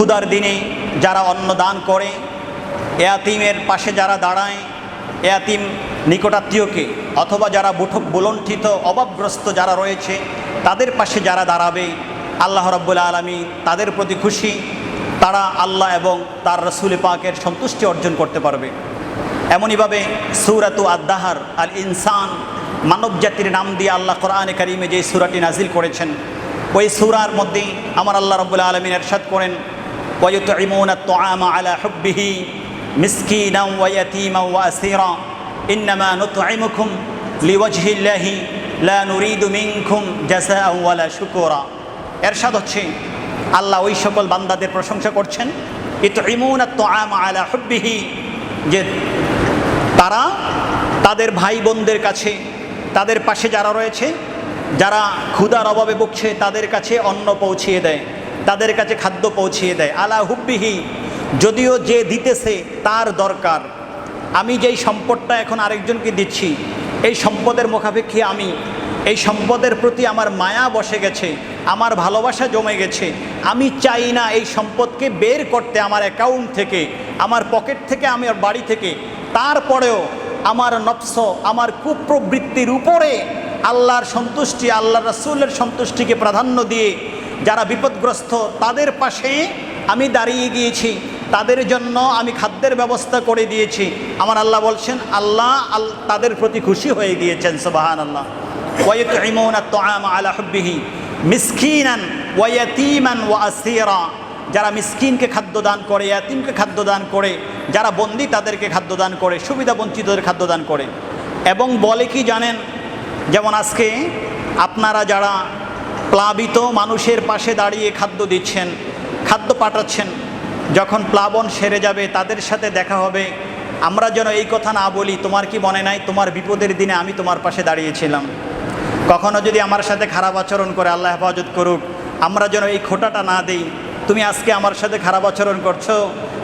ক্ষুদার দিনে যারা অন্ন দান করে, এয়াতিমের পাশে যারা দাঁড়ায়, এয়াতিম নিকটাত্মীয়কে অথবা যারা বুঠক বুলণ্ঠিত অভাবগ্রস্ত যারা রয়েছে, তাদের পাশে যারা দাঁড়াবে, আল্লাহ রব্বুল আলমী তাদের প্রতি খুশি, তারা আল্লাহ এবং তার রসুল পাকের সন্তুষ্টি অর্জন করতে পারবে। এমনইভাবে সুরাতু আদাহার আল ইনসান মানব জাতির নাম দিয়ে আল্লাহ কোরআনে কারিমে যে সুরাটি নাজিল করেছেন, ওই সুরার মধ্যে আমার আল্লাহ রব্বুল আলমিন এরশাদ করেন ويطعمون الطعام على حبه مسكينا ويتيما واسيرا انما نطعمكم لوجه الله لا نريد منكم جزاء ولا شكورا এরশাদ হচ্ছে আল্লাহ ওই সকল বান্দাদের প্রশংসা করছেন ইতইমুন আত-তুআম আলা হুব্বিহি যে তারা তাদের ভাই বোনদের কাছে তাদের পাশে যারা রয়েছে যারা ক্ষুধার অভাবে বকছে তাদের কাছে অন্ন পৌঁছিয়ে দেয় তাদের কাছে খাদ্য পৌঁছিয়ে দেয়। আলা হুব্বিহি, যদিও যে দিতেছে তার দরকার। আমি যেই সম্পদটা এখন আরেকজনকে দিচ্ছি, এই সম্পদের মুখাপেক্ষী আমি। এই সম্পদের প্রতি আমার মায়া বসে গেছে, আমার ভালোবাসা জমে গেছে। আমি চাই না এই সম্পদকে বের করতে আমার অ্যাকাউন্ট থেকে, আমার পকেট থেকে আমার বাড়ি থেকে। তারপরেও আমার নফস, আমার কুপ্রবৃত্তির উপরে আল্লাহর সন্তুষ্টি আল্লাহ রাসুলের সন্তুষ্টিকে প্রাধান্য দিয়ে যারা বিপদগ্রস্ত, তাদের পাশে আমি দাঁড়িয়ে গিয়েছি। তাদের জন্য আমি খাদ্যের ব্যবস্থা করে দিয়েছি। আমার আল্লাহ বলছেন, আল্লাহ আল, তাদের প্রতি খুশি হয়ে গিয়েছেন সুবাহান আল্লাহ ওয়াইতুইমুন আত-তুআম আলা হুব্বিহি মিসকিনান ওয়া ইয়াতীমান ওয়া আসীরা। যারা মিসকিনকে খাদ্য দান করে, ইয়াতিমকে খাদ্য দান করে, যারা বন্দি তাদেরকে খাদ্য দান করে, সুবিধা বঞ্চিতদের খাদ্য দান করে। এবং বলে কি জানেন? যেমন আজকে আপনারা যারা প্লাবিত মানুষের পাশে দাঁড়িয়ে খাদ্য দিচ্ছেন, খাদ্য পাঠাচ্ছেন। যখন প্লাবন সেরে যাবে, তাদের সাথে দেখা হবে। আমরা যেন এই কথা না বলি, তোমার কি মনে নাই? তোমার বিপদের দিনে আমি তোমার পাশে দাঁড়িয়েছিলাম। কখনো যদি আমার সাথে খারাপ আচরণ করে আল্লাহ হেফাজত করুক, আমরা যেন এই খোটাটা না দিই। তুমি আজকে আমার সাথে খারাপ আচরণ করছ,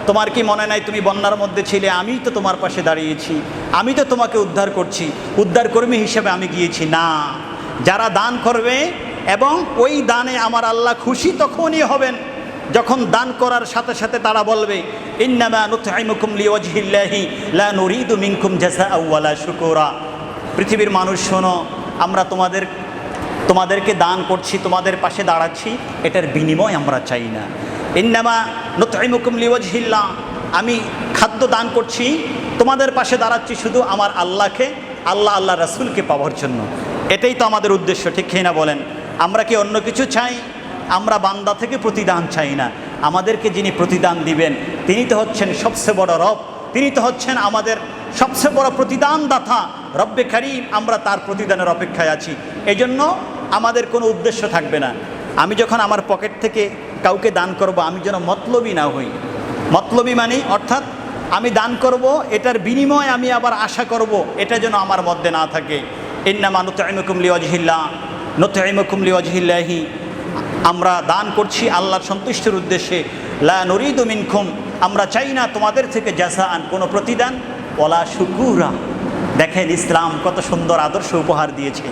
তোমার কি মনে নাই? তুমি বন্যার মধ্যে ছিলে, আমিই তো তোমার পাশে দাঁড়িয়েছি। আমি তো তোমাকে উদ্ধার করছি, উদ্ধারকর্মী হিসেবে আমি গিয়েছি। না, যারা দান করবে এবং ওই দানে আমার আল্লাহ খুশি তখনই হবেন, যখন দান করার সাথে সাথে তারা বলবে পৃথিবীর মানুষ, শোনো, আমরা তোমাদের, তোমাদেরকে দান করছি, তোমাদের পাশে দাঁড়াচ্ছি, এটার বিনিময় আমরা চাই না। ইন্নামা নুতআইমুকুম লিওয়াজহিল্লাহ, আমি খাদ্য দান করছি, তোমাদের পাশে দাঁড়াচ্ছি শুধু আমার আল্লাহকে, আল্লাহ আল্লাহ রাসূলকে পাওয়ার জন্য। এটাই তো আমাদের উদ্দেশ্য, ঠিক না বলেন? আমরা কি অন্য কিছু চাই? আমরা বান্দা থেকে প্রতিদান চাই না। আমাদেরকে যিনি প্রতিদান দিবেন, তিনি তো হচ্ছেন সবচেয়ে বড় রব। তিনি তো হচ্ছেন আমাদের সবচেয়ে বড় প্রতিদানদাতা। রব্বে কারিম, আমরা তার প্রতিদানের অপেক্ষায় আছি। এই জন্য আমাদের কোনো উদ্দেশ্য থাকবে না। আমি যখন আমার পকেট থেকে কাউকে দান করব, আমি যেন মতলবই না হই। মতলবি মানে অর্থাৎ আমি দান করব, এটার বিনিময় আমি আবার আশা করব, এটা যেন আমার মধ্যে না থাকে। ইন্নামা নুতাইমুকুম লিওয়াজহিল্লা নুতাইমুকুম লিওয়াজহিল্লাহি। আমরা দান করছি আল্লাহর সন্তুষ্টির উদ্দেশ্যে। লা নরিদু মিনকুম, আমরা চাই না তোমাদের থেকে জাসা আন কোনো প্রতিদান। ওলা শুকুরা। দেখেন ইসলাম কত সুন্দর আদর্শ উপহার দিয়েছে।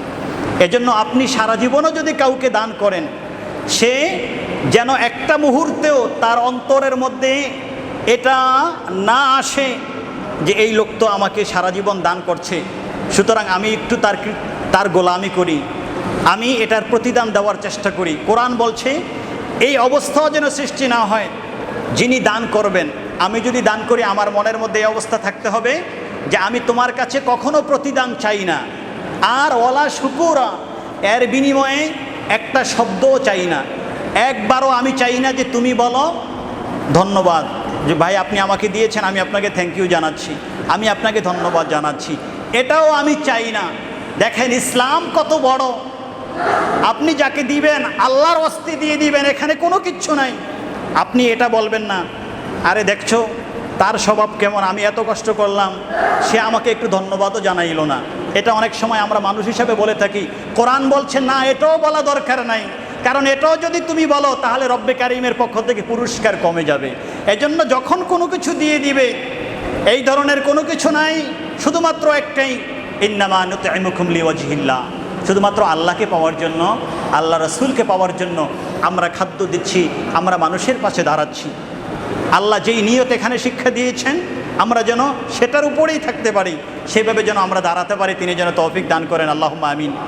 এজন্য আপনি সারা জীবনও যদি কাউকে দান করেন, সে যেন একটা মুহূর্তেও তার অন্তরের মধ্যে এটা না আসে যে এই লোক তো আমাকে সারা জীবন দান করছে। সুতরাং আমি একটু তার তার গোলামি করি। আমি এটার প্রতিদান দেওয়ার চেষ্টা করি। কোরআন বলছে, এই অবস্থাও যেন সৃষ্টি না হয়, যিনি দান করবেন, আমি যদি দান করি, আমার মনের মধ্যে এই অবস্থা থাকতে হবে যে আমি তোমার কাছে কখনো প্রতিদান চাই না। আর ওলা শুকুরা, এর বিনিময়ে একটা শব্দও চাই না। একবারও আমি চাই না যে তুমি বলো, ধন্যবাদ। যে ভাই, আপনি আমাকে দিয়েছেন, আমি আপনাকে থ্যাংক ইউ জানাচ্ছি। আমি আপনাকে ধন্যবাদ জানাচ্ছি। এটাও আমি চাই না। দেখেন, ইসলাম কত বড়। আপনি যাকে দিবেন, আল্লাহর অস্তি দিয়ে দিবেন, এখানে কোনো কিচ্ছু নাই। আপনি এটা বলবেন না, আরে দেখছ, তার স্বভাব কেমন, আমি এত কষ্ট করলাম, সে আমাকে একটু ধন্যবাদও জানাইল না। এটা অনেক সময় আমরা মানুষ হিসাবে বলে থাকি, কোরআন বলছে, না, এটাও বলা দরকার নাই। কারণ এটাও যদি তুমি বলো, তাহলে রব্বে কারিমের পক্ষ থেকে পুরস্কার কমে যাবে। এজন্য যখন কোনো কিছু দিয়ে দিবে, এই ধরনের কোনো কিছু নাই, শুধুমাত্র একটাই, ইন্নামা নুতাইমুকুম লিওয়াজহিল্লাহ। শুধুমাত্র আল্লাহকে পাওয়ার জন্য, আল্লাহ রসুলকে পাওয়ার জন্য আমরা খাদ্য দিচ্ছি, আমরা মানুষের পাশে দাঁড়াচ্ছি। আল্লাহ যেই নিয়ত এখানে শিক্ষা দিয়েছেন, আমরা যেন সেটার উপরেই থাকতে পারি, সেভাবে যেন আমরা দাঁড়াতে পারি, তিনি যেন তৌফিক দান করেন। আল্লাহ আমিন।